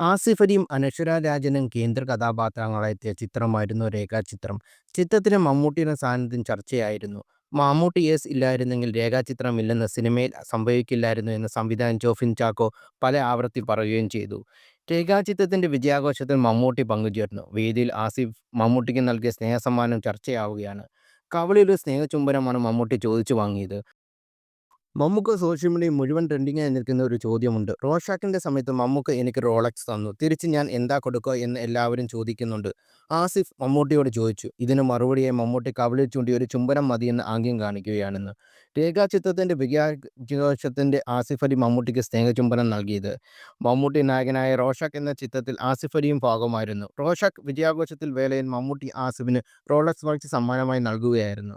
ആസിഫ് അലിയും അനശ്വര രാജനും കേന്ദ്ര കഥാപാത്രങ്ങളെത്തിയ ചിത്രമായിരുന്നു രേഖാചിത്രം. ചിത്രത്തിന് മമ്മൂട്ടിയുടെ സാന്നിധ്യം ചർച്ചയായിരുന്നു. മമ്മൂട്ടി എസ് ഇല്ലായിരുന്നെങ്കിൽ രേഖാചിത്രം ഇല്ലെന്ന് സിനിമയിൽ സംഭവിക്കില്ലായിരുന്നു എന്ന് സംവിധായകൻ ജോഫിൻ ചാക്കോ പല ആവർത്തി പറയുകയും ചെയ്തു. രേഖാചിത്രത്തിന്റെ വിജയാഘോഷത്തിൽ മമ്മൂട്ടി പങ്കുചേർന്നു. വേദിയിൽ ആസിഫ് മമ്മൂട്ടിക്ക് നൽകിയ സ്നേഹസമ്മാനം ചർച്ചയാവുകയാണ്. കവളിൽ ഒരു സ്നേഹചുംബനമാണ് മമ്മൂട്ടി ചോദിച്ചു വാങ്ങിയത്. മമ്മൂക്ക സോഷ്യൽ മീഡിയയിൽ മുഴുവൻ ട്രെൻഡിങ്ങായി നിൽക്കുന്ന ഒരു ചോദ്യമുണ്ട്. റോഷാക്കിന്റെ സമയത്ത് മമ്മൂക്ക എനിക്ക് റോളക്സ് തന്നു. തിരിച്ച് ഞാൻ എന്താ കൊടുക്കുക എന്ന് എല്ലാവരും ചോദിക്കുന്നുണ്ട്. ആസിഫ് മമ്മൂട്ടിയോട് ചോദിച്ചു. ഇതിന് മറുപടിയായി മമ്മൂട്ടി കവളിൽ ചൂണ്ടി ഒരു ചുംബനം മതിയെന്ന് ആംഗ്യം കാണിക്കുകയാണെന്ന്. രേഖാചിത്രത്തിന്റെ വികാശത്തിന്റെ ആസിഫ് അലി മമ്മൂട്ടിക്ക് സ്നേഹചുംബനം നൽകിയത്. മമ്മൂട്ടി നായകനായ റോഷാക്ക് എന്ന ചിത്രത്തിൽ ആസിഫ് അലിയും ഭാഗമായിരുന്നു. റോഷാക്ക് വിജയാഘോഷത്തിൽ വേളയിൽ മമ്മൂട്ടി ആസിഫിന് റോളക്സ് വാച്ച് സമ്മാനമായി നൽകുകയായിരുന്നു.